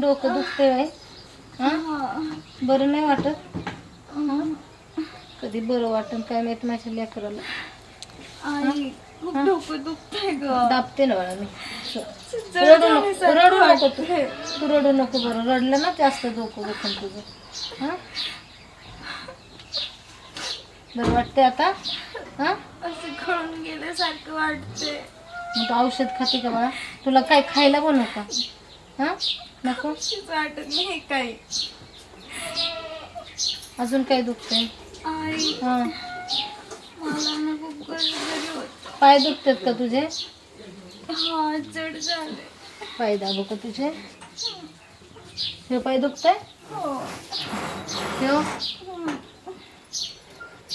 डोकं दुखते बाई. हा? बरं नाही वाटत? कधी बरं वाटन काय माहीत माझ्या लेकराला. आई खूप डोकं दुखतंय ग. दाबते ना बाळा मी. रडू नको रडू नको तू. तू रडू नको बरं. रडलं ना जास्त डोकं दुखन तुझं. हा? बरं वाटते आता? हा? असं कळून गेल्यासारखं वाटतंय. मग औषध खाते का बाळा? तुला काय खायला बनवू का? हा? नको. वाटत नाही काही. अजून काय दुखतंय? आई हा. मला ना खूप गरगरी होत. पाय दुखतात का तुझे? हा जड झाले. पाय दाबू का तुझे? हे पाय दुखतंय? हो. ठेव.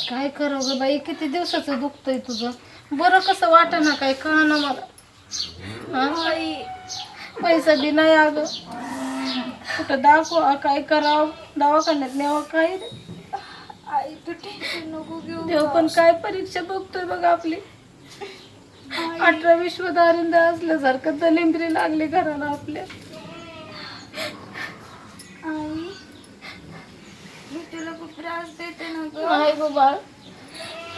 काय करावं ग बाई? किती दिवसाचं दुखतंय तुझं? बरं कसं वाट ना काय? कळा ना मला. हा? आई पैसा बी नाही अगं. कुठं दाखवा काय करावं? दवाखान्यात न्यावं काय रे? आई तू टेन्शन नको घेऊ देव पण काय परीक्षा बघतोय बघ आपली. अठरा विश्वदारिंदा असल्यासारखं दलिंद्री लागली घराला आपल्या. आई मी तुला खूप त्रास देते ना ग. नाही गो बाळ.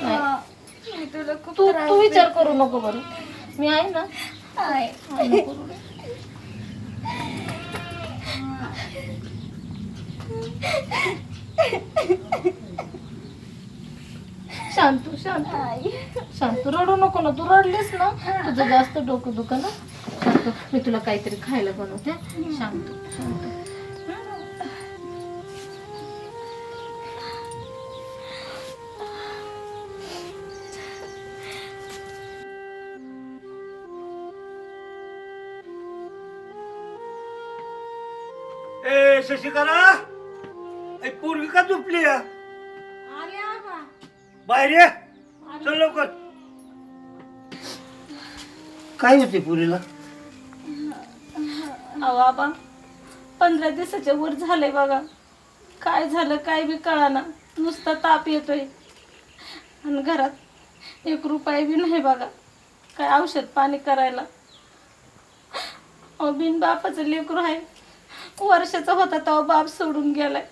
नाही. हा, मी तुला खूप तू त्रास तू विचार करू नको बरं. मी आहे ना? देते. आई आहे करू रे. शांत शांत. शांत रडू नको ना. तू रडलीस ना तुझं जास्त डोकं दुखं ना. शांत मी तुला काहीतरी खायला बनवते. शांत शांत. ए शशिकला! का झोपली या? बाहेर ये. चल लवकर. काय होते पुरीला? अहो आबा पंधरा दिवसाच्या वर झालंय बघा. काय झालं काय बी कळाना. नुसता ताप येतोय. आणि घरात एक रुपया बी नाही बघा. काय औषध पाणी करायला. अहो बिन बापाचं लेकरू आहे. वर्षाचा होता तेव्हा बाप सोडून गेलाय.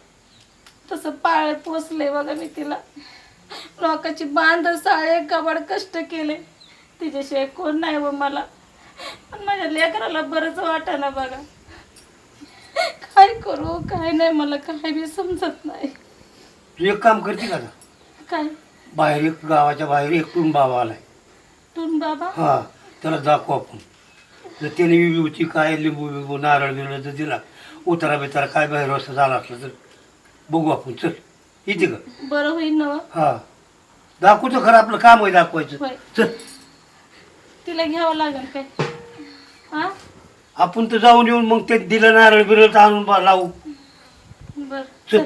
तसं पाळ पोचलंय बघा मी तिला. लोकांची बांध साळे कबाड कष्ट केले. तिच्याशिवाय कोण नाही व मला. पण माझ्या लेकराला बरंच वाटाना बघा. काय करू काय नाही मला काय बी समजत नाही. एक काम करते का आता? काय? बाहेर एक गावाच्या बाहेर एकटून बाबा आलाय. टून बाबा? हा त्याला दाखवू आपण. जर त्याने विभूती काय लिंबू बिंबू नारळ बिरळ जर दिला उतारा बितारा काय बाहेर रस्ता झाला असला तर. बघू आपण चल. येते का बरं होईल ना? हा. दाखवतो खरं आपलं काम आहे दाखवायचं. होय. चल. तिला घ्यावं लागेल काय? हा? आपण तर जाऊन येऊन मग ते दिलं नारळ बिरळ तर आणून बा- लावू. बर. चल.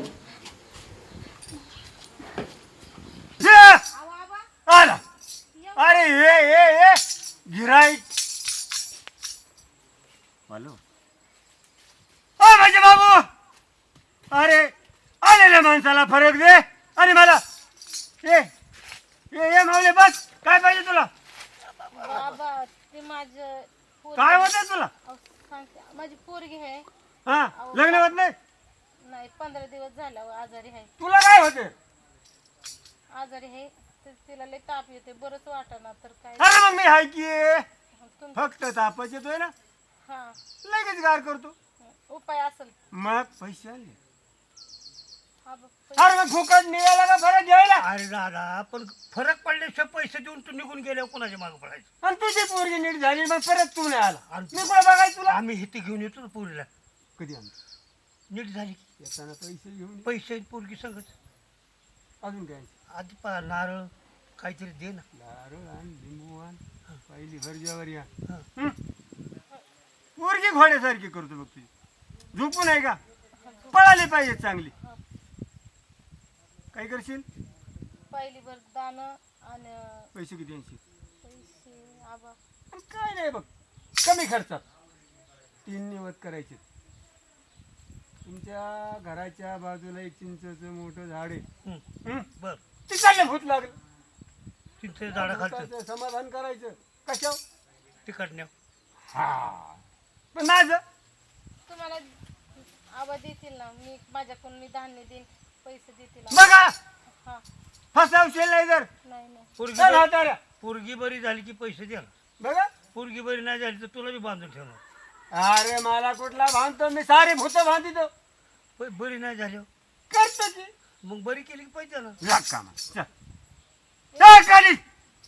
हाय की? फक्त तापच येतोय ना? हा. लगेच गार करतो. उपाय असेल. मग पैसे आले. हा बघ अरे मग फुकट निघाला का फरक घ्यायला? अरे दादा पण फरक पडल्याशिवाय पैसे देऊन तू निघून गेल्यावर कोणाच्या मागे पडायचं? आणि तुझी पोरगी नीट झाली मग परत तू नाही आला. मी कुठे बघायचं तुला? आम्ही इथे घेऊन येतो ना पोरीला. कधी आम्ही नीट झाली येताना पैसे घेऊन पैसे पोरगी संगत. अजून काय? आधी पा नारळ काहीतरी दे ना. दारू आण लिंबू आण पहिली भरज्यावर या. हं. पोरगी घोड्यासारखी करतो बघ तुझी. झोपू नाही का? पळाली पाहिजे चांगली. काय करशील? पहिली भर दाणं आणि पैसे किती आणशील? पैसे आबा. आणि काय नाही बघ. कमी खर्चात. तीन निवत करायचे. तुमच्या घराच्या बाजूला एक चिंचचं मोठं झाड आहे. हं. हं. बर. भूत लागलं. तिथे झाडाखालचं भुताचं समाधान करायचं. कशा तिकट न्या हा. पण माझं? तुम्हाला आबा देतील ना मी माझ्याकडून मी धान्य देईन पैसे देतील बघा! हा. फसावशील नाही जर नाही नाही. चल पोरगी हाताऱ्या. पोरगी बरी झाली की पैसे द्या बघा. पोरगी बरी नाही झाली तर तुला बी बांधून ठेवणार. अरे मला कुठला बांधतो? मी सारे भूत बांधितो. ब- बरी नाही झाली हो. करतो की. मग बरी केली की पैसे द्या लाग कामा चल चल काली.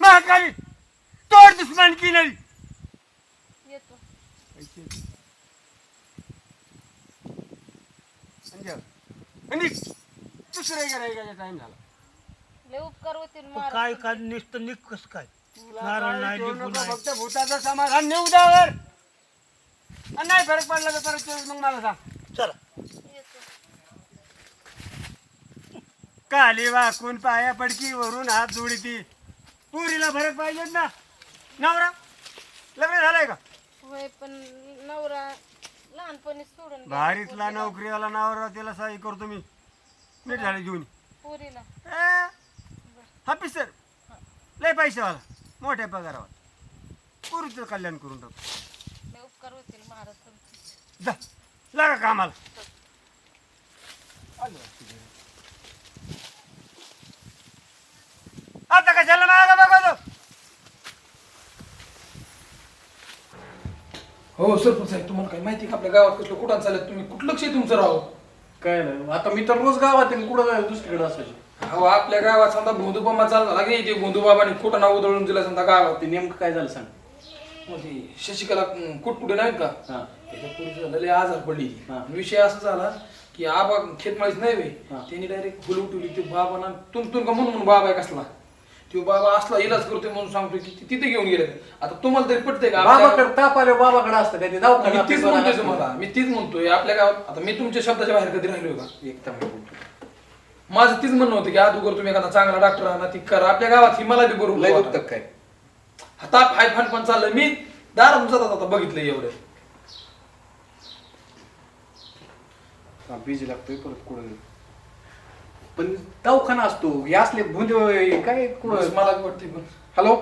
महाकाली तोड दुश्मन की नाही येतो आणि दुसरं करायचा टाइम झाला? लय उपकार होतील पण महाराज काय काय नुसतं निक कस काय? तुला नारळ काय नाही देऊ लिंबू नको, नाही. फक्त भूताचं समाधान नेऊ द्यावर आणि नाही फरक पडला तर परत मग मला सांग. चला. येतो. काली वाकून पाया पडकी वरून हात जोडीती. पुरीला फरक पाहिजेत ना. नवरा? लग्न झालंय का? होय पण नवरा लहानपणी सोडून गेला भारीतला पोरीला. नोकरीवाला नवरा त्याला सही करतो मी नीट झाले घेऊन. पोरीला. ऑफिसर लय पैशावाला मोठ्या पगारावर पुरीचं कल्याण करून टाकतो लय उपकार होतील महाराज तुमचे जा लागा कामाला. आता कशाला मागा बघतो हो सरपंच साहेब तुम्हाला काय माहिती का? आपल्या गावात कसलं कुठं चालत तुम्ही कुठलं लक्ष आहे तुमचं राव काय नाही आता मी तर रोज गावात आहे, कुठं जाय दुसरीकडे असायचे. हो आपल्या गावात समजा भोंदूबाबा चालला लागे ते भोंदूबाबाने कुठं नाव उधळून दिलं समजा गावात? ते नेमकं काय झालं सांग. म्हणजे शशिकला कुटकुटे नाहीत का? हा. त्याच्या पुढे झालेले आजार पडली ती. हा. विषय असा झाला की आबा खेतमाळीच नाही वे हा. त्यांनी डायरेक्ट फुल उठवली ते बाबा ना तुम तुम का म्हणून म्हणून बाबा आहे कसला. तो बाबा असला इलाज करतोय म्हणून सांगतो की तिथे घेऊन गेले. आता तुम्हाला तरी पटतंय का? आपल्या- बाबाकडे ताप आले बाबाकडे असतं काय ते मी तीच म्हणतोय तुम्हाला. मी तीच म्हणतोय. आपल्या गावात आता मी तुमच्या शब्दाच्या बाहेर कधी राहिलोय का? एकदम. माझं तीच म्हणणं होतं की अगोदर तुम्ही एखादा चांगला डॉक्टर आणा ती करा. आपल्या गावात ही मला बी लय बरोबर दुखतं काय? ताप हाय फान पण चाललंय. मी दारात जातात आता बघितलं एवढं. हा, बिजी लागतोय परत कुठं पण दवाखाना असतो. हे असले भुंद काय कुठं मला बी वाटतंय पण हॅलो?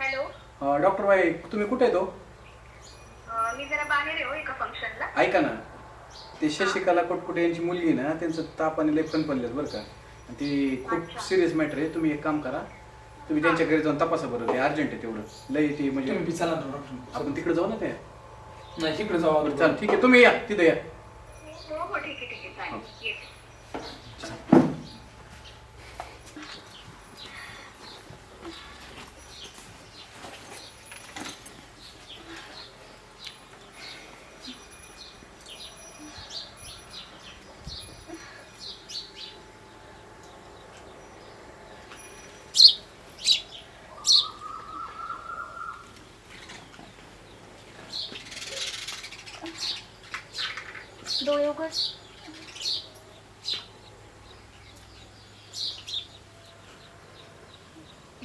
हॅलो? डॉक्टर बाई तुम्ही कुठे येतो अं, मी जरा बाहेर आहे हो एका फंक्शनला. ऐका ना. ते शशिकला कोटकुटे यांची मुलगी आहे ना त्यांचं तापाने लय फणफणलेत बरं का. आणि ते खूप सिरियस मॅटर आहे. तुम्ही एक काम करा. तुम्ही त्यांच्या घरी जाऊन तपासा बरं. ते अर्जंट आहे तेवढं. लय ते म्हणजे तुम्ही बी चला ना डॉक्टर. आपण तिकडे जाऊ ना ते नाही इकडे जाऊ चाल ठीक आहे. तुम्ही या. तिथे या हो हो ठीक आहे ठीक आहे चालेल येते डोळे उघड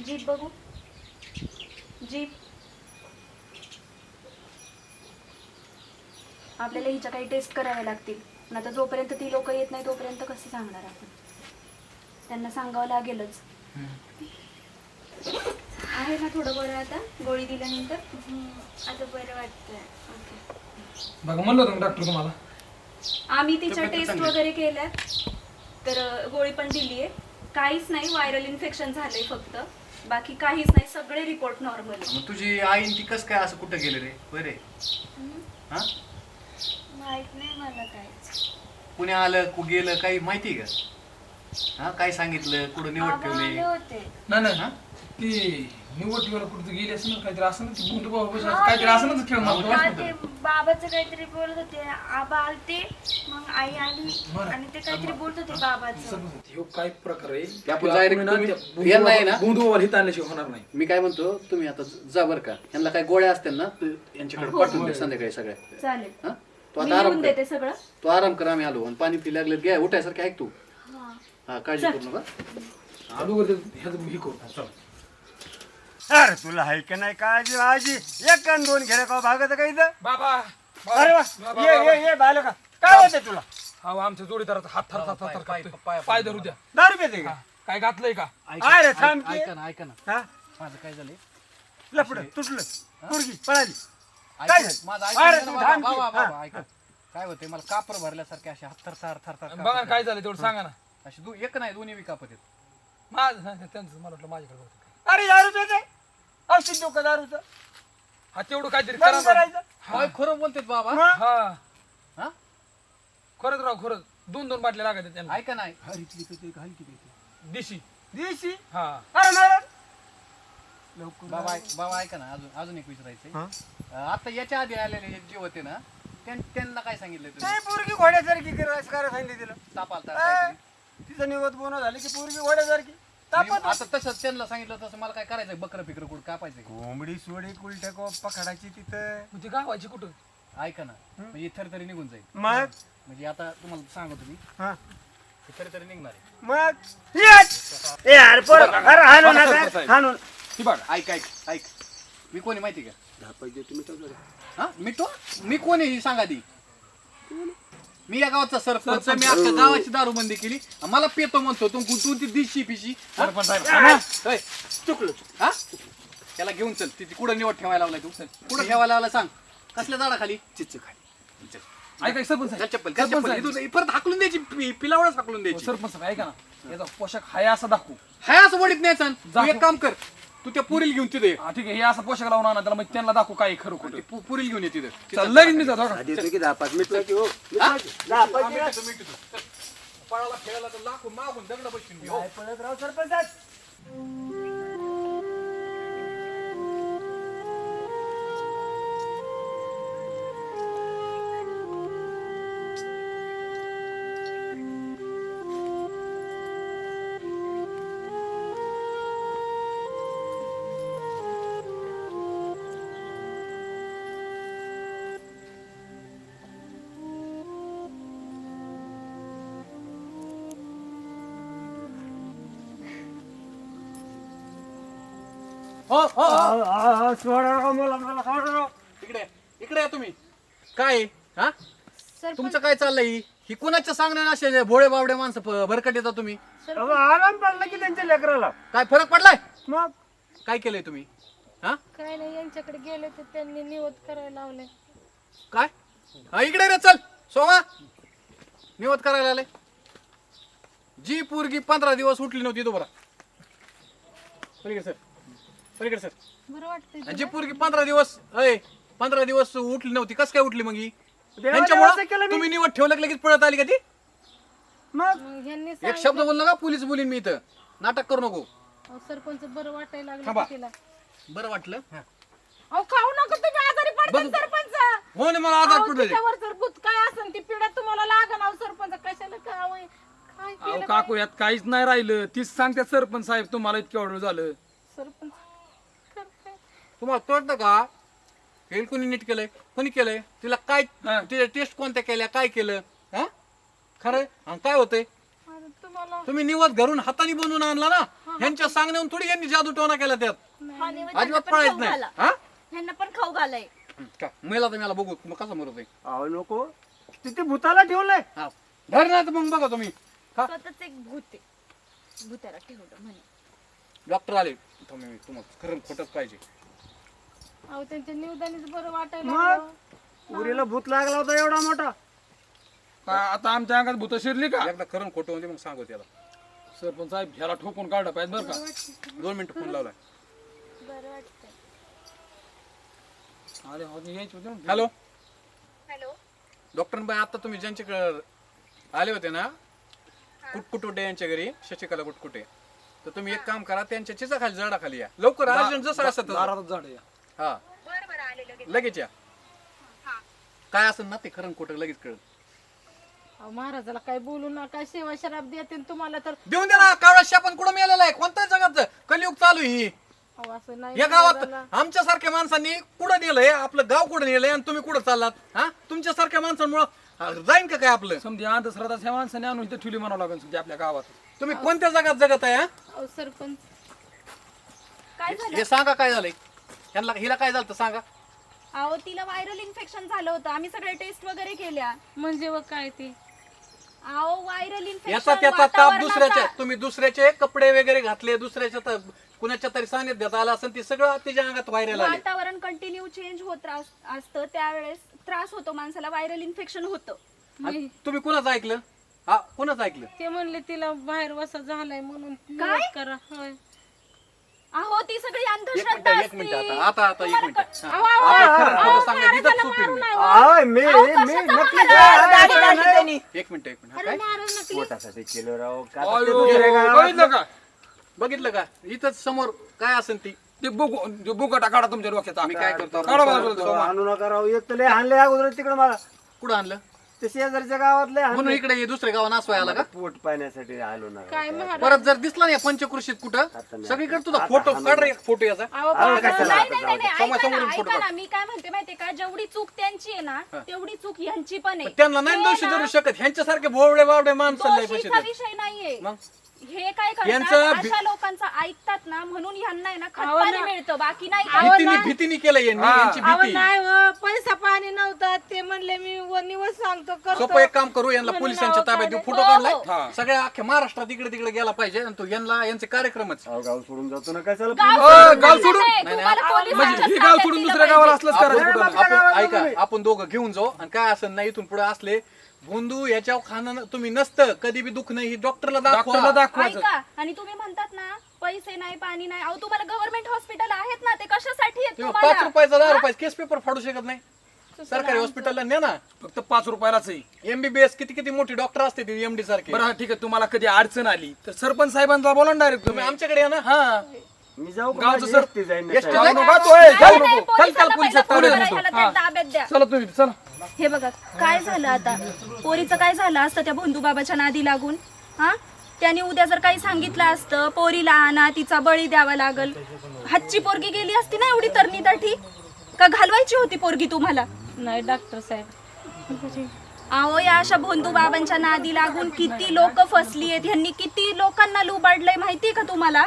जीप बघू. जीप आपल्याला हिच्या काही टेस्ट कराव्या लागतील. पण आता जोपर्यंत ती लोक येत नाही तोपर्यंत कसं सांगणार आपण? त्यांना सांगावं लागेलच. आहे ना थोडं बरं आता? गोळी दिल्यानंतर? आता बरं वाटतंय. बघा म्हणलं होतं डॉक्टर तुम्हाला? आम्ही तिच्या टेस्ट वगैरे केल्या. तर अ, गोळी पण दिली आहे काहीच नाही व्हायरल इन्फेक्शन झालंय फक्त. बाकी काहीच नाही सगळे रिपोर्ट नॉर्मल मग तुझी आईन ती कस काय असं कुठं गेले रे? बरे? हा? माहीत नाही मला काहीच. कुणी आलं कु गेलं काही माहिती का? हा काय सांगितलं कुठं निवड आबा आले ठेवली होते. नाही नाही हा? ती निवडीवर कुठं गेली असं ना काहीतरी असं ना ती भोंदूबाबा बस काहीतरी असं ना खेळ मला हा, वाटतं. ते बाबाचं काहीतरी बोलत होते आबा आलते मग आई आली बरं. आणि ते काहीतरी बोलत होते बाबाचं. ह्यो काय प्रकार आहे? ते आपण की direct आपण ना तुम्ही- त्या हे नाही ना? भोंदूबाबाला हित आणल्याशिवाय होणार नाही. मी काय म्हणतो तुम्ही आता जा बर का. यांना काय गोळ्या असतील ना तू यांच्याकडे पाठवून दे संध्याकाळी सगळ्या चालेल. हा? तू मी आता आराम लिहून कर. देते सगळं. तू आराम कर आम्ही आलो. आणि पाणी पी लागलं घ्या उठायसारखे ऐक तू. हा. काळजी करू नका. अगोदर ह्याचं हे करू चल. अरे तुला हाय का नाही काळजी आजी एक आणि दोन घेण्या का भागत का इथं? बाबा अरे वा बाबा, ये बाबा. ये ये बालका काय होते तुला? हा आमच्या जोडीदाराचा हात थर थर थर कापतोय. पाय धरू द्या. दारू पिते का? काय घातलंय का? अरे थांब की. ऐका ना ऐका ना. हा? माझं काय झालंय? लपड तुटलं. पोरगी पळाली. काय झालं? माझं अरे ऐका तू ना, थांब बाबा, की. बाबा, हा, बाबा, ऐका. काय होते मला कापर भरल्यासारखे असे हात थर थर थर बघा ना काय झालं तेवढं सांगा ना. असे दो- एक नाही दोन्ही बी कापत आहेत. माझं हा, त्यांचं मला वाटलं माझ्याकडे. अरे औषध देऊ का दारूचं? हा तेवढं काहीतरी बंद करा ना. करायचं? खरं बोलतेत बाबा. मग? हा. हा? खरंच राव खरंच. दोन दोन बाटल्या लागत आहेत त्यांना ऐका नाही? हरितली तर ते घाल की ते. दिशी. देशी? हा. अरे महाराज बाबा ऐक- बाबा ऐका ना अजून अजून एक विचारायचंय. अं, आता याच्या आधी आलेले हे जे होते ना त्यां- त्यांना काय सांगितलं तुम्ही? ते पोरगी घोड्यासारखी करायला सांगितलं तिला. ताप आलता ए, काहीतरी. तिचं निवत बोन झाली की पोरगी घोड्यासारखी. मी तापत आता तसंच त्यांना सांगितलं तसं मला काय करायचं बकरं फिकर कुठं कापायचं कोंबडी सोडी कुलट्या को पकडायची तिथं. मग ती गावायची कुठं? ऐका ना म्हणजे थरथरी निघून जाईल. मग? म्हणजे आता तुम्हाला सांगतो मी. हा. थरथरी निघणार आहे. मग? येत ए अरे पोर अरे हाणू नका. हाणू. ती बघा ऐक ऐक ऐक. मी कोणी माहिती का? दहा पैसे तुम्ही ठेवले हा? मिठो मी कोणी ही सांगा ती? मी या गावाचा सरपंच मी अख्खा गावाची दारूबंदी केली. मला पेतो म्हणतो तू तू ती दिशी पिशी. हा? चुकलो हा? त्याला घेऊन चल. तिथे कुठं निवड ठेवायला लावलाय तू? कुठं ठेवायला लावला सांग. कसल्या झाडाखाली? चिच्च खाली. ऐका सरपंच साहेब. चप्पल घाल सरपंच चप्पल साहेब. इथून परत हाकलून द्यायची पि- हाकलून द्यायची. सरपंच साहेब, ऐका ना. याचा पोशाख हाय असा दाखवू. हाय असं वडीत नाही सांग तू एक काम कर तू त्या पुरील घेऊन तिथे ये. हा ठीक आहे हे असा पोशाख लावून आणा त्याला मग त्यांना दाखवू काय खरं खोटं ते पु- पुरील घेऊन ये तिथे चल, लगेच मी जातो बघा. देतो की दहा पाच मिनिटं की हो? दहा पाच हा, मिनिटं. चल. पळाला खेळायला तर लाखो मागून दगड बसून हो. पळत राव सरपंच हो हो आ, आ, सोडा राव मला मला सोडा राव. इकडे इकडे या तुम्ही. काय? हा? तुमचं काय चाललंय? ही कुणाच्या सांगण्याने असे भोळे बावडे माणसं प- भरकट येता तुम्ही? अहो, आराम पडला की त्यांच्या लेकराला. काय फरक पडलाय? मग? काय केलंय तुम्ही? हा? काय नाही यांच्याकडे गेले तर त्यांनी निवत करायला लावले काय? हा इकडे रे चल. सोमा निवत करायला आले. जी पोरगी पंधरा दिवस उठली नव्हती तो बरा पलीकडे सर. पलीकडे सर. बरं वाटतंय आणि जी पोरगी पंधरा दिवस अय पंधरा दिवस उठली नव्हती कस काय उठली मग ही? देवाला असं केलं यांच्यामुळे मी. तुम्ही निवड ठेवलं की लगेच पळत आली का ती? मग? मग ह्यांनी एक शब्द बोल नका पोलीस बोलीन मी इथं. नाटक करू नको. अहो, सरपंच बरं वाटायला लागलं थांबा. का तिला. बरं वाटलं? अहो खाऊ नका तुम्ही आजारी पडता बघ. सरपंच. हो ना मला आधार अहो, पडलं तिच्यावर जर भूत काय असेल ती पिढ्या तुम्हाला अहो सरपंच कशाला काय होय? काय अहो केलं काकू यात काहीच नाही राहिलं. तीच सांगते सरपंच साहेब तुम्हाला इतक्या ऑर्डर झालं? सरपंच. तुम्हाला कळतं का? हे कोणी नीट केलंय? कोणी केलंय? तिला काय हा. तिच्या टेस्ट कोणत्या केल्या? काय केलं? हा? खरं आणि काय होतंय? अरे तुम्हाला तुम्ही निवत घरून हाताने बनवून आणला ना? ह्यांच्या सांगण्याहून थोडी यांनी जादू टोना केला त्यात. अजिबात पळायच नाही. हा? ह्यांना पण खाऊ घालाय. का? मेला तर मला बघू. मग कसा मरत आहे अहो नको. तिथे भूताला ठेवलंय? हा. धर नाही तर मग बघा तुम्ही. का? स्वतःच एक भूत आहे. भूताला ठेवलं म्हणे. डॉक्टर आले. तुम्ही तुम्हाला खरं खोटच पाहिजे. अहो त्यांच्या निवदानीच बरं वाटायला मग? लागलं. पुरीला भूत लागला होता एवढा मोठा. का आता आमच्या अंगात भूत शिरली का? एकदा खरं खोटं म्हणजे मग सांगू त्याला. सरपंच साहेब ह्याला ठोकून काढलं पाहिजे बरं का? दोन मिनिटं फोन लावलाय. बरं वाटतंय. अरे यायचे होते ना. हॅलो? हॅलो? डॉक्टर बाई आता तुम्ही ज्यांच्याकडे आले होते ना कुटकुटुटे यांच्या घरी शशिकला कुटकुटे. तर तुम्ही एक काम करा त्यांच्या चिचाखाली झाडाखाली या. लवकर अर्जंट जसं असं तसं. दारातच झाड आहे. हा. बरं बरं आले लगेच. लगेच या. काय असेल ना ते खरं खोटं लगेच कळत अहो महाराजाला काय बोलू नका सेवा शराब देते तुम्हाला तर. देऊन द्या ना कावळा शापन कुठं मिळालेला आहे? कोणत्या जगात कलियुग चालू आहे ही? अहो असं नाही या गावात महाराजाला. आमच्या सारख्या माणसांनी कुठं नेलंय? आपलं गाव कुठं नेलंय आणि तुम्ही कुठं चाललात? हा? तुमच्या सारख्या माणसांमुळं जाईन का काय आपलं? समधी अंधश्रद्धा ह्या माणसाने आणून इथं ठेवली म्हणावं लागेल समधी आपल्या गावात. तुम्ही कोणत्या जगात जगत आहे हा? अहो सरपंच. काय झालं हे सांगा काय झालंय? यांना हिला काय झालं सांगा. अहो तिला व्हायरल इन्फेक्शन झालं होतं. आम्ही सगळे टेस्ट वगैरे केल्या. म्हणजे व काय ते? अहो व्हायरल याचा इन्फेक्शन त्याचा ताप दुसऱ्याच्या तुम्ही दुसऱ्याचे कपडे वगैरे घातले दुसऱ्याच्या त- कुणाच्या तरी सानिध्यात आला असेल ते सगळं तिच्या अंगात व्हायरल आले. वातावरण कंटिन्यू चेंज होत रास- असतं. त्यावेळेस त्रास होतो माणसाला व्हायरल इन्फेक्शन होतं. आणि तुम्ही कोणाचं ऐकलं? हा कोणाचं ऐकलं? ते म्हणले तिला बाहेर वसा झालाय म्हणून काय? करा. होय. अहो ती सगळी एक अंधश्रद्धा मिनिट एक मिनिट आता आता आता एक मिनिट क-. अहो, अहो, आपलं खरं अहो, खोटं सांगायचं इथंच महाराजाला चूक आहे मारू मी. नये, हो. आय, मी अहो, मी कशाचा नक्की महाराज? काय दाढी काय काढली नाही. त्यांनी. एक मिनिट एक मिनिट हा, अरे काय महाराज नकली पोटासाठी केलं राव का अयो, ते दुसऱ्या गावात- बघितलं का बघितलं का इथंच समोर काय असेल ती ते बुक बुकाटा काढा तुमच्या डोक्यात मी काय करतो काढा बाजूला तो. आणू नका राव एक तर लय हाणले अगोदर तिकडे मला कुठं आणलं ते शेजारच्या गावातले म्हणून इकडे ये दुसऱ्या गावा नासवाय आला का? पोट पाण्यासाठी आलो ना. काय महाराज? परत जर दिसला नाही पंचकृषीत कुठं सगळीकडे तुझा फोटो काढ रे एक फोटो याचा. अहो बाबा, नाही नाही नाही. नाही, ऐका ना ऐका मी काय म्हणते माहितीये का? जेवढी चूक त्यांची आहे ना तेवढी चूक यांची पण आहे. त्यांना नाही हे दोषी ना, धरू शकत. ह्यांच्यासारखे भोवळे बावडे माणसं लय दोषीचा. विषय नाहीये. मग? हे काय यांचं करतात भि- अशा लोकांचं ऐकतात ना म्हणून आहे ना अहो खतपाणी ना. मिळतं बाकी नाही. भीतीने भीतीने केलं यांनी यांची अहो भीती नाही हो, पैसा पाणी नव्हता ते म्हणले मी व निवड सांगतो करतो सोपं एक काम करू यांना म्हणून पोलिसांच्या नाव ताब्यात देऊ काढले. फोटो काढलाय हो. हा. सगळ्या अख्ख्या महाराष्ट्रात इकडे तिकडे गेला पाहिजे आणि तो यांना यांचे कार्यक्रमच अहो, गाव सोडून जातो ना कशाला गाव सोडून गाव नाही, सोडून? नाही, नाही, तुम्हाला नाही. पोलिसांच्या म्हणजे हे गाव ताब्यात सोडून दिलं दुसऱ्या गावाला पाहिजे. असलंच करायचं आपण कुठं आपण- ऐका आपण दोघं घेऊन जाऊ आणि काय असं नाही इथून पुढे असले भोंदू याच्यावर खाणं तुम्ही नसतं कधी बी दुःख नाही डॉक्टरला डॉक्टरला दाखवा दाखवायचं ऐका आणि तुम्ही म्हणतात ना पैसे नाही पाणी नाही. अहो तुम्हाला गव्हर्नमेंट हॉस्पिटल आहेत ना ते कशासाठी आहेत तुम्ही तुम्हाला? पाच रुपयाचा दहा रुपयाचा केस पेपर फाडू शकत नाही. सरकारी हॉस्पिटलला ने ना फक्त पाच रुपयालाच आहे. एमबीबीएस किती किती मोठी डॉक्टर असते ती एमडी सारखे. बरं हा, ठीक आहे. तुम्हाला कधी अडचण आली तर सरपंच साहेबांचा बोला डायरेक्ट तुम्ही. तुम्ही आमच्याकडे या ना. हा. मी जाऊ का? गावचं माझी सर- एकटी जाईन ना एकटी साहेब. जाऊ नको तोय, नाही, जाऊ नाही, नको चल पोलिसांना काल पोलिसात पहिलं ताब्यात फोन देतो. करायला त्या ताब्यात द्या. चला तुम्ही चला. हे बघा काय झालं आता? पोरीचं काय झालं असतं त्या भोंदूबाबाच्या नादी लागून? हा? त्याने उद्या जर काही सांगितलं असतं पोरीला आणा तिचा बळी द्यावा लागल. हातची पोरगी गेली असती ना एवढी तरणी तठी का घालवायची होती पोरगी तुम्हाला? नाही डॉक्टर साहेब. अहो या अशा भोंदू बाबांच्या नादी लागून किती लोक फसली आहेत? ह्यांनी किती लोकांना लुबाडलंय माहितीये का तुम्हाला?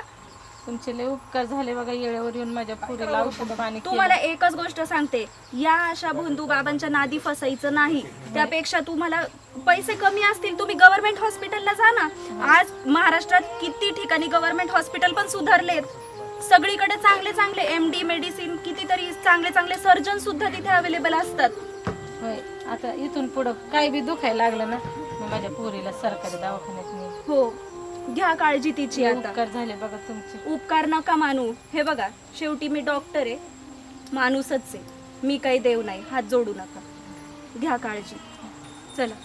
तुमचे लय उपकार झाले बघा येळेवर येऊन माझ्या पुरीला औषध पाणी केलं. तुम्हाला एकच गोष्ट सांगते. या अशा भोंदू बाबांच्या नादी फसायचं नाही. त्यापेक्षा तुम्हाला पैसे कमी असतील तुम्ही गव्हर्नमेंट हॉस्पिटलला जा ना. आज महाराष्ट्रात किती ठिकाणी गव्हर्नमेंट हॉस्पिटल पण सुधारलेत. सगळीकडे चांगले चांगले एम डी मेडिसिन कितीतरी चांगले चांगले सर्जन सुद्धा तिथे अवेलेबल असतात. होय आता इथून पुढं काय बी दुखायला लागलं ना मी माझ्या पोरीला सरकारी दवाखान्यात नेईन. हो. घ्या काळजी तिची आता. उपकार झाले बघा तुमचे. उपकार नका मानू. हे बघा शेवटी मी डॉक्टर आहे. माणूसच आहे. मी काही देव नाही. हात जोडू नका. घ्या काळजी. चला.